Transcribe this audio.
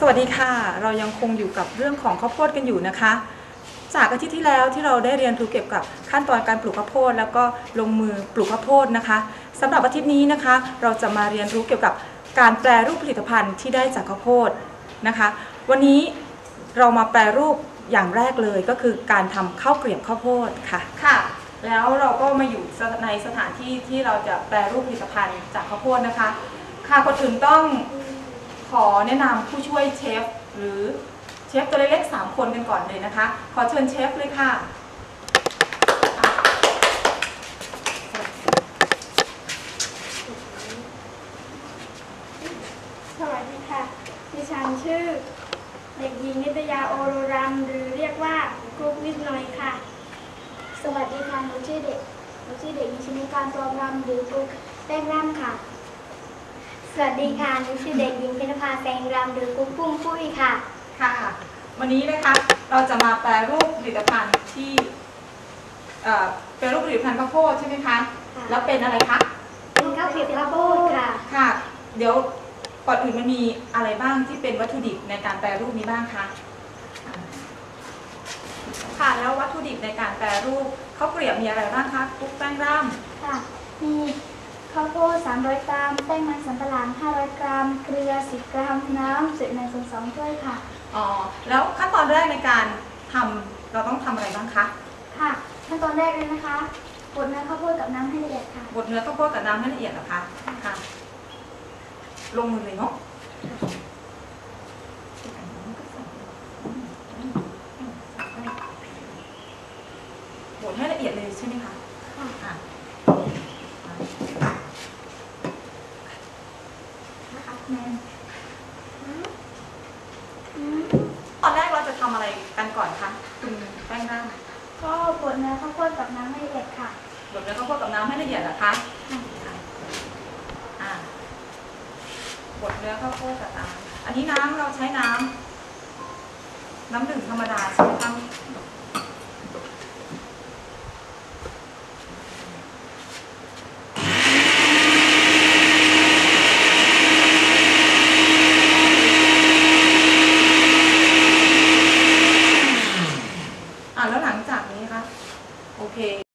สวัสดีค่ะ เรายังคงอยู่กับเรื่องของข้าวโพดกันอยู่นะคะ จากอาทิตย์ที่แล้วที่เราได้เรียนรู้เกี่ยวกับขั้นตอนการปลูกข้าวโพดแล้วก็ลงมือปลูกข้าวโพดนะคะสำหรับอาทิตย์นี้นะคะ เราจะมาเรียนรู้เกี่ยวกับการแปรรูปผลิตภัณฑ์ที่ได้จากข้าวโพดนะคะ วันนี้เรามาแปรรูปอย่างแรกเลยก็คือการทำข้าวเกรียบข้าวโพดค่ะค่ะ แล้วเราก็มาอยู่ในสถานที่ที่เราจะแปรรูปผลิตภัณฑ์จากข้าวโพดนะคะ ค่ะคนอื่นต้อง ขอแนะนำผู้ช่วยเชฟหรือเชฟตัวเล็กๆสามคนกันก่อนเลยนะคะ ขอเชิญเชฟเลยค่ะ สวัสดีค่ะ ดิฉันชื่อ เด็กหญิงนิตยาโอโรรัม หรือเรียกว่ากรุ๊ปนิดหน่อยค่ะ สวัสดีค่ะ หนูชื่อเด็ก หนูชื่อเด็กหญิงชนิการตัวรำหรือปุ๊กแป้งร่ำค่ะ สวัสดีค่ะหนูชื่อเด็กหญิงเพญภาแสงรำหรือปุ๊กปุ้งปุ้ยค่ะ ค่ะ วันนี้นะคะเราจะมาแปรรูปผลิตภัณฑ์ที่เอ่อแปรรูปผลิตภัณฑ์ข้าวโพดใช่ไหมคะ ค่ะ แล้วเป็นอะไรคะ เป็นข้าวเกรียบข้าวโพดค่ะค่ะ เดี๋ยวก่อนอื่นมันมีอะไรบ้างที่เป็นวัตถุดิบในการแปรรูปนี้บ้างคะ ค่ะ แล้ววัตถุดิบในการแปรรูปข้าวเกรียบมีอะไรบ้างคะทุกแป้งร่ำค่ะ มี ข้าวโพด300 กรัม แป้งมันสำปะหลัง 500 กรัม เกลือ 10 กรัม น้ำจืดในส่วนสองถ้วยค่ะ อ๋อ แล้วขั้นตอนแรกในการทำเราต้องทำอะไรบ้างคะค่ะ ขั้นตอนแรกเลยนะคะบดเนื้อข้าวโพดกับน้ำให้ละเอียดค่ะ บดเนื้อข้าวโพดกับน้ำให้ละเอียดเหรอคะ ค่ะ ลงมือเลยเนาะบดให้ละเอียดเลยใช่ไหมคะค่ะอะ นะคะแมน ตอนแรกเราจะทำอะไรกันก่อนคะคุณแป้งร่างก็บดเนื้อข้าวโพดกับน้ำให้ละเอียดค่ะบดเนื้อข้าวโพดกับน้ำให้ละเอียดเหรอคะอะบดเนื้อข้าวโพดกับน้ำอันนี้น้ำเราใช้น้ำน้ำดื่มธรรมดาใช่ไหมคะ Okay.